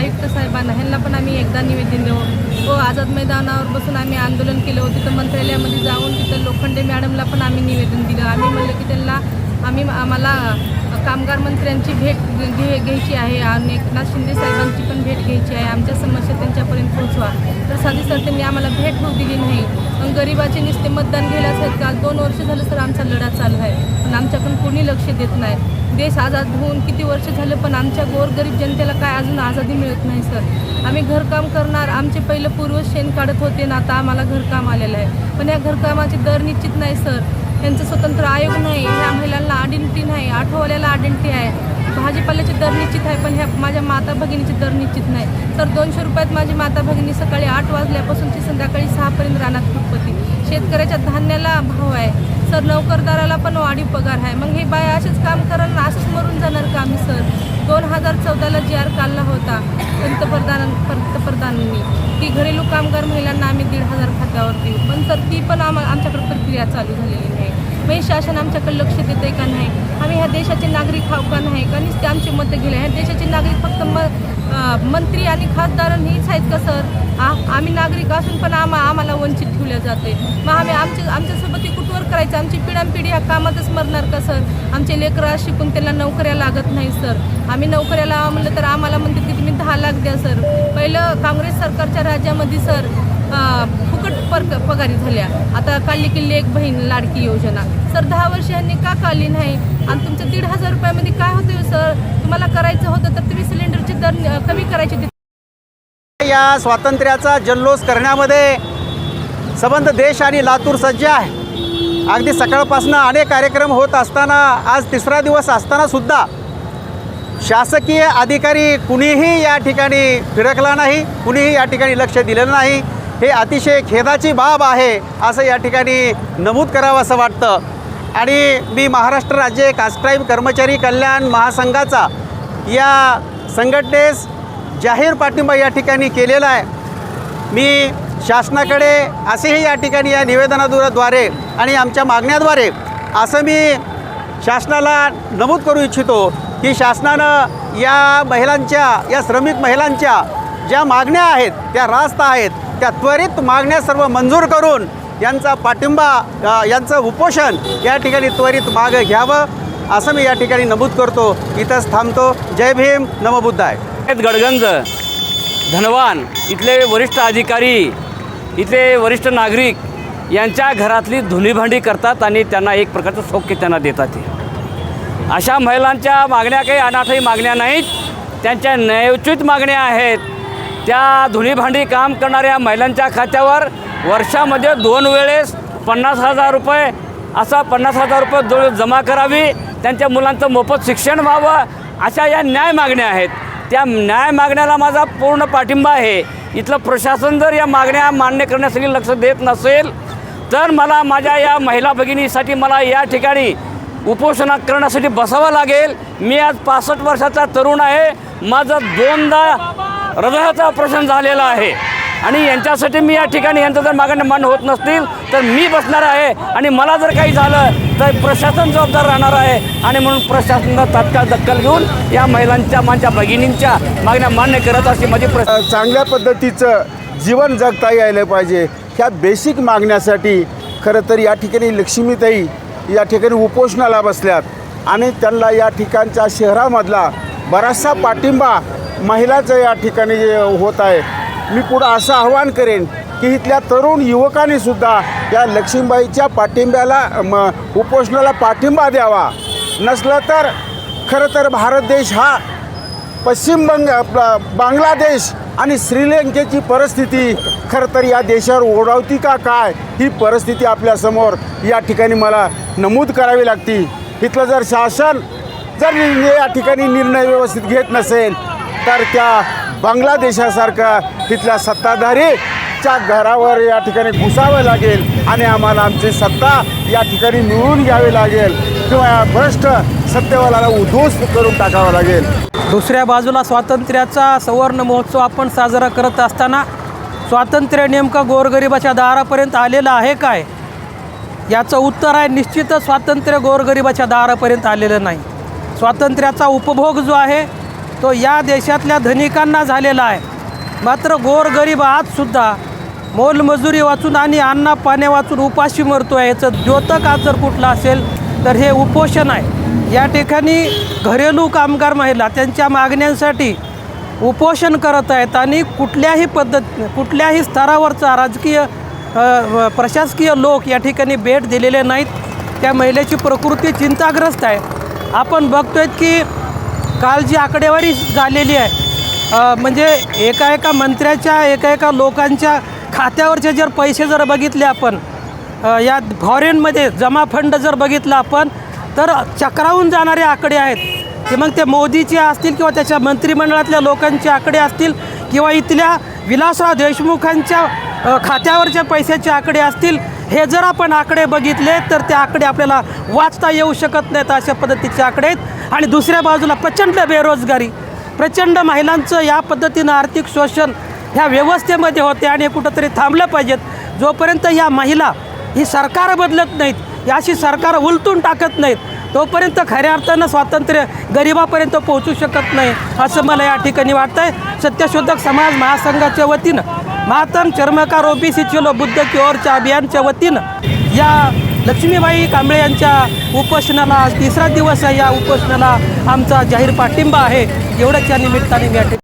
आयुक्त साहेबांना ह्यांना पण आम्ही एकदा निवेदन देऊ व हो, आझाद मैदानावर बसून आम्ही आंदोलन केलं होतं तिथं मंत्रालयामध्ये जाऊन तिथं लोखंडे मॅडमला पण आम्ही निवेदन दिलं. आम्ही म्हणलं की त्यांना आम्ही आम्हाला कामगार मंत्र्यांची भेट घे घ्यायची आहे आणि एकनाथ शिंदे साहेबांची पण भेट घ्यायची आहे. आमच्या समस्या त्यांच्यापर्यंत पोहोचवा. तर साधी सर त्यांनी आम्हाला भेट होऊ दिली नाही. पण गरिबाचे नुसते मतदान घ्यायलाच आहेत का दोन वर्ष झालं सर आमचा लढा चालू आहे. पण आमच्याकडून कोणी लक्ष देत नाही. देश आझाद होऊन किती वर्ष झालं पण आमच्या गोरगरीब जनतेला काय अजून आझादी मिळत नाही सर. आम्ही घरकाम करणार आमचे पहिलं पूर्वज शेण काढत होते ना आता आम्हाला घरकाम आलेलं आहे. पण या घरकामाचे दर निश्चित नाही सर. त्यांचं स्वतंत्र आयोग नाही ह्या महिलांना आयडेंटिटी नाही आठवल्याला आयडेंटिटी आहे. भाजीपाल्याचे दर निश्चित आहे पण ह्या माझ्या माता भगिनीचे दर निश्चित नाही. तर दोनशे रुपयात माझी माता भगिनी सकाळी आठ वाजल्यापासून ते संध्याकाळी सहापर्यंत रानात फुटपती शेतकऱ्याच्या धान्याला भाव आहे. सर नोकरदाराला पण वाढीव पगार आहे. मग हे बाया असेच काम कराल असंच मरून जाणार का आम्ही सर? दोन हजार चौदाला जी आर काढला होता पंतप्रधान पंतप्रधानांनी. की घरेलू कामगार महिलांना आम्ही दीड हजार खात्यावर देऊ. पण सर ती पण आम्हा आमच्याकडे प्रक्रिया चालू झालेली नाही. मग हे शासन आमच्याकडे लक्ष देते का नाही? आम्ही ह्या देशाचे नागरिक हाव का नाही? का ते आमचे मतं गेले ह्या देशाचे नागरिक फक्त म मंत्री आणि खासदारांनीच आहेत का सर? आ आम्ही नागरिक असून पण आम्हा आम्हाला वंचित ठेवल्या जाते. मग आम्ही आमच्या आमच्यासोबत हे कुठवर करायचं? आमची पिढ्यानपिढी ह्या कामातच मरणार का सर? आमचे लेकरं शिकून त्यांना नोकऱ्या लागत नाही सर. आम्ही नोकऱ्या लावा म्हणलं तर आम्हाला म्हणते की तुम्ही दहा लाख द्या सर. पहिलं काँग्रेस सरकारच्या राज्यामध्ये सर फुकट पर पगारी झाल्या. आता काढली की लेख बहीण लाडकी योजना. सर दहा वर्ष यांनी का काढली नाही? आणि तुमचं दीड हजार रुपयामध्ये काय होतं सर? तुम्हाला करायचं होतं तर तुम्ही सिलेंडरचे दर कमी करायचे. या स्वातंत्र्याचा जल्लोष करण्यामध्ये संबंध देश आणि लातूर सज्ज आहे. अगदी सकाळपासून अनेक कार्यक्रम होत असताना आज तिसरा दिवस असतानासुद्धा शासकीय अधिकारी कुणीही या ठिकाणी फिरकला नाही कुणीही या ठिकाणी लक्ष दिलेलं नाही. हे अतिशय खेदाची बाब आहे असं या ठिकाणी नमूद करावं असं वाटतं. आणि मी महाराष्ट्र राज्य कास्ट्राईब कर्मचारी कल्याण महासंघाचा या संघटनेस जाहीर पाठिंबा या ठिकाणी केलेला आहे. मी शासनाकडे असेही या ठिकाणी या निवेदनाद्वारे आणि आमच्या मागण्याद्वारे असं मी शासनाला नमूद करू इच्छितो की शासनानं या महिलांच्या या श्रमिक महिलांच्या ज्या मागण्या आहेत त्या रास्त आहेत त्या त्वरित मागण्या सर्व मंजूर करून यांचा पाठिंबा यांचं उपोषण या ठिकाणी त्वरित मागं घ्यावं असं मी या ठिकाणी नमूद करतो. इथंच थांबतो. जय भीम. नमबुद्धाय आहेत गडगंज. धनवान. इथले वरिष्ठ अधिकारी इथले वरिष्ठ नागरिक यांच्या घरातली धुनीभांडी करतात आणि त्यांना एक प्रकारचं सौख्य त्यांना देतात ते अशा महिलांच्या मागण्या काही अनाथही मागण्या नाहीत. त्यांच्या न्यायोचित मागण्या आहेत. त्या धुनीभांडी काम करणाऱ्या महिलांच्या खात्यावर वर्षामध्ये दोन वेळेस पन्नास हजार रुपये असा पन्नास हजार रुपये जमा करावी. त्यांच्या मुलांचं मोफत शिक्षण व्हावं अशा या न्याय मागण्या आहेत. त्या न्याय मागण्याला माझा पूर्ण पाठिंबा आहे. इथलं प्रशासन जर या मागण्या मान्य करण्यासाठी लक्ष देत नसेल तर मला माझ्या या महिला भगिनीसाठी मला या ठिकाणी उपोषणा करण्यासाठी बसावं लागेल. मी आज पासष्ट वर्षाचा तरुण आहे. माझं दोनदा हृदयाचा ऑपरेशन झालेला आहे. आणि यांच्यासाठी मी या ठिकाणी यांचं जर मागण्या मान्य होत नसतील तर मी बसणार आहे. आणि मला जर काही झालं तर प्रशासन जबाबदार राहणार आहे. आणि म्हणून प्रशासनानं तात्काळ दखल घेऊन या महिलांच्या माझ्या भगिनींच्या मागण्या मान्य करत अशी माझी प्र चांगल्या पद्धतीचं जीवन जगता यायला पाहिजे. ह्या बेसिक मागण्यासाठी खरं तर या ठिकाणी लक्ष्मीताई या ठिकाणी उपोषणाला बसल्यात. आणि त्यांना या ठिकाणच्या शहरामधला बराचसा पाठिंबा महिलाचं या ठिकाणी होत आहे. मी पुढं असं आव्हान करेन की इथल्या तरुण युवकांनी सुद्धा या लक्ष्मीबाईच्या पाठिंब्याला म उपोषणाला पाठिंबा द्यावा. नसलं तर खरं तर भारत देश हा पश्चिम बंग बांगलादेश आणि श्रीलंकेची परिस्थिती खरं तर या देशावर ओढावती का काय ही परिस्थिती आपल्यासमोर या ठिकाणी मला नमूद करावी लागती. इथलं जर शासन जर निर्णय या ठिकाणी निर्णय व्यवस्थित घेत नसेल तर त्या बांगलादेशासारखा तिथल्या आमच्या घरावर या ठिकाणी घुसावं लागेल आणि आम्हाला आमची सत्ता या ठिकाणी मिळवून घ्यावी लागेल किंवा या भ्रष्ट सत्तेवाला उद्ध्वस्त करून टाकावं लागेल. दुसऱ्या बाजूला स्वातंत्र्याचा सवर्ण महोत्सव आपण साजरा करत असताना स्वातंत्र्य नेमकं गोरगरिबाच्या दारापर्यंत आलेलं आहे काय? याचं उत्तर आहे निश्चितच स्वातंत्र्य गोरगरिबाच्या दारापर्यंत आलेलं नाही. स्वातंत्र्याचा उपभोग जो आहे तो या देशातल्या धनिकांना झालेला आहे. मात्र गोरगरीब आजसुद्धा मोलमजुरी वाचून आणि अन्ना पाण्या वाचून उपाशी मरतो आहे. याचं द्योतक आज जर कुठलं असेल तर हे उपोषण आहे. या ठिकाणी घरेलू कामगार महिला त्यांच्या मागण्यांसाठी उपोषण करत आहेत आणि कुठल्याही पद्धत कुठल्याही स्तरावरचा राजकीय प्रशासकीय लोक या ठिकाणी भेट दिलेले नाहीत. त्या महिलेची प्रकृती चिंताग्रस्त आहे. आपण बघतोय की काल जी आकडेवारी झालेली आहे म्हणजे एका एका मंत्र्याच्या एका एका लोकांच्या खात्यावरचे जर पैसे जर बघितले आपण या फॉरेनमध्ये जमा फंड जर बघितला आपण तर चक्रावून जाणारे आकडे आहेत. की मग ते मोदीचे असतील किंवा त्याच्या मंत्रिमंडळातल्या लोकांचे आकडे असतील किंवा इथल्या विलासराव देशमुखांच्या खात्यावरच्या पैशाचे आकडे असतील हे जर आपण आकडे बघितले तर ते आकडे आपल्याला वाचता येऊ शकत नाहीत अशा पद्धतीचे आकडे आहेत. आणि दुसऱ्या बाजूला प्रचंड बेरोजगारी प्रचंड महिलांचं या पद्धतीनं आर्थिक शोषण ह्या व्यवस्थेमध्ये होते आणि कुठंतरी थांबलं पाहिजेत. जोपर्यंत ह्या महिला ही सरकार बदलत नाहीत याशी सरकार उलटून टाकत नाहीत तोपर्यंत खऱ्या अर्थानं स्वातंत्र्य गरिबापर्यंत पोहोचू शकत नाही असं मला या ठिकाणी वाटतं आहे सत्यशोधक समाज महासंघाच्या वतीनं महातम चर्मकार ओबीसी चलो बुद्ध किओरच्या अभियानच्या वतीनं या लक्ष्मीबाई कांबळे यांच्या उपोषणाला आज तिसरा दिवस आहे. या उपोषणाला आमचा जाहीर पाठिंबा आहे. एवढंच या निमित्ताने मी